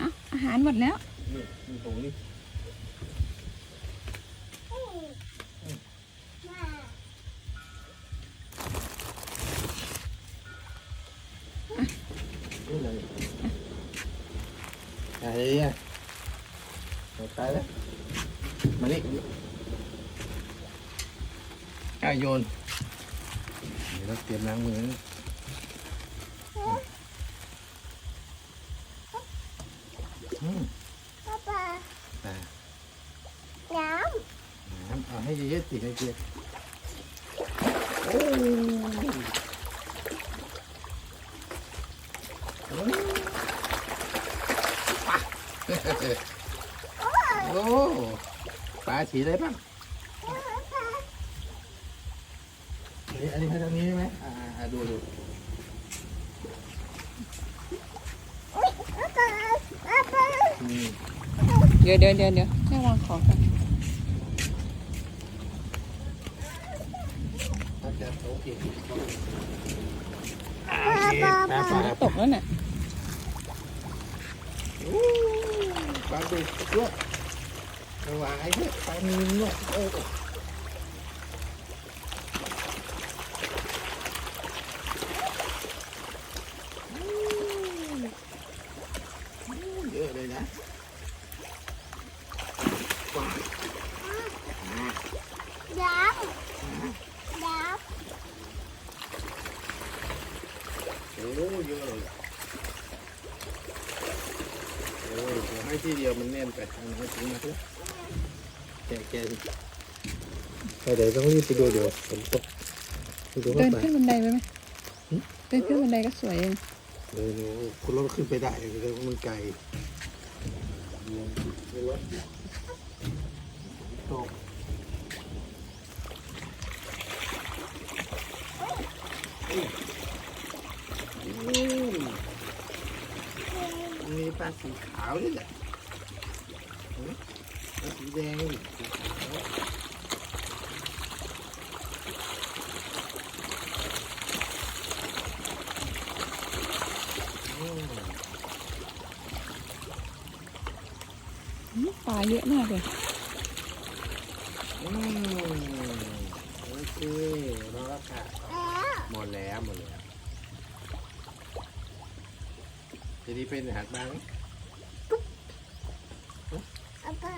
อาอาหารหมดแล้ว นี่มีถุงนี่นี่เลยไอ้ยยแล้ว มานี่ไอ้โยน เดี๋ยวเราเตรียมล้างมือ นะอืมป๊าป๊าอ่าน้น้ำเอาให้เยอะๆติให้เยอะโอ้โอ้ปะโอ้ปลาสีอะไรบ้างอันนี้อันนี้ให้ทางนี้ใช่ไหมอ่าอ่าดูดูำป๊าป๊าป๊าป๊า นี่ เดี๋ยวเดี๋ยวเดี๋ยวเดี๋ยวแม่วางของกันอาจจะโอเคป๊าป๊าปลาปลาตกแล้วน่ะโอ้ปลาดุกด้วยปลาหวายด้วยปลานิลด้วยโอ้เยอะเลยนะ ดำดำ โอ้เยอะเลยโอ้ยเดี๋ยวให้ที่เดียวมันแน่นไปทางไหนถึงมาเลยแกะแกะสิเดี๋ยวต้องรีบไปดูเดี๋ยวฝนตกไปดูเดิว่านไปขึ้นบันไดไปไหมเดินขึ้นบันไดก็สวยเองเดี๋ยวคุณรถขึ้นไปได้แต่ว่ามันไกลไม่รถตก มมีปลาสีขาวด้วยแหละเห็นไหมปลาสีแดงนี่สีขาวอืมอืมปลาเยอะมากเลยอืมโอเครอแล้วค่ะหมดแล้วหมดแล้ว ทีนี้เป็นอาหารบ้างไหมป๊าป๊า